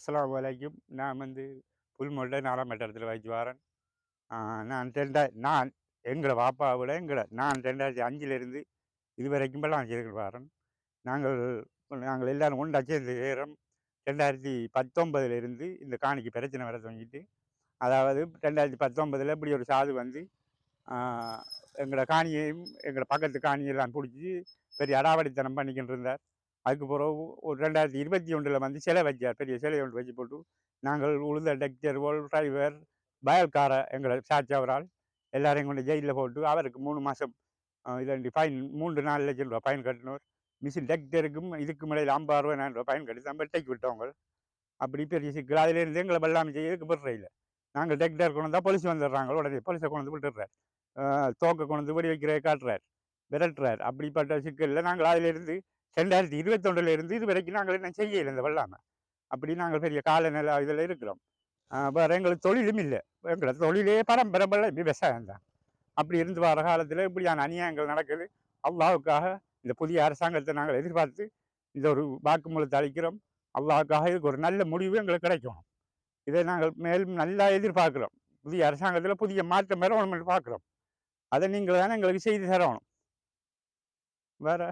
அஸ்ஸலாமு வலைக்கும் நான் வந்து புல்மொட்டை நாலாம் இடத்துல வச்சு வரேன். நான் ரெண்டா நான் எங்களை பாப்பாவோட விட எங்களை நான் ரெண்டாயிரத்தி அஞ்சிலிருந்து இது வரைக்கும் எல்லாம் செய்து வரேன். நாங்கள் நாங்கள் எல்லாரும் ஒன்றா சேர்ந்து செய்கிறோம் ரெண்டாயிரத்தி பத்தொம்பதுலேருந்து இந்த காணிக்கு பிரச்சனை வர தொடங்கிட்டு அதாவது ரெண்டாயிரத்தி பத்தொம்பதில் இப்படி ஒரு சாது வந்து எங்களோட காணியையும் எங்களோட பக்கத்து காணியெல்லாம் பிடிச்சி பெரிய அடாவடித்தனம் பண்ணிக்கிட்டு இருந்தார் அதுக்கு பிறகு ஒரு ரெண்டாயிரத்தி இருபத்தி ஒன்றில் வந்து சிலை வச்சார் பெரிய சிலை ஒன்று வச்சு போட்டு நாங்கள் உளுந்த டெக்டர் ஓல் டிரைவர் பயல்கார எங்களை சாட்சி அவரால் எல்லாரையும் கொண்டு ஜெயிலில் போட்டு அவருக்கு மூணு மாதம் இதாண்டி ஃபைன் மூன்று நாலு லட்சம் ரூபா ஃபைன் கட்டினோர் மிஷின் டெக்டருக்கும் இதுக்கு மேலே ஐம்பது ரூபா நாலு ரூபா ஃபைன் கட்டி தான் வெட்டைக்கு விட்டவங்க. அப்படி பெரிய சிக்கல். அதிலேருந்து எங்களை வெள்ளாமை செய்யறதுக்கு பெற நாங்கள் டெக்டர் கொண்டு வந்தால் போலீஸ் வந்துடுறாங்க. உடனே போலீஸை கொண்டு வந்து விட்டுடுறார். தோக்கை கொண்டு வந்து வெடி வைக்கிற காட்டுறார் விரட்டுறார். அப்படிப்பட்ட சிக்கலில் நாங்கள் அதிலிருந்து ரெண்டாயிரத்தி இருபத்தொன்னுல இருந்து இது வரைக்கும் நாங்கள் என்ன செய்யலை இந்த வெள்ளாமை அப்படி நாங்கள் பெரிய காலநிலை இதில் இருக்கிறோம். வேறு எங்களுக்கு தொழிலும் இல்லை. எங்களை தொழிலே பரம்பரை வெள்ளை விவசாயம் தான். அப்படி இருந்து வர காலத்தில் இப்படியான அநியாயங்கள் நடக்குது. அல்லாவுக்காக இந்த புதிய அரசாங்கத்தை நாங்கள் எதிர்பார்த்து இந்த ஒரு வாக்குமூலத்தை அளிக்கிறோம். அல்லாவுக்காக இதுக்கு ஒரு நல்ல முடிவு எங்களுக்கு கிடைக்கும் இதை நாங்கள் மேலும் நல்லா எதிர்பார்க்குறோம். புதிய அரசாங்கத்தில் புதிய மாற்றம் வரணும் பார்க்குறோம். அதை நீங்கள் தானே எங்களுக்கு செய்து தரணும். வேறு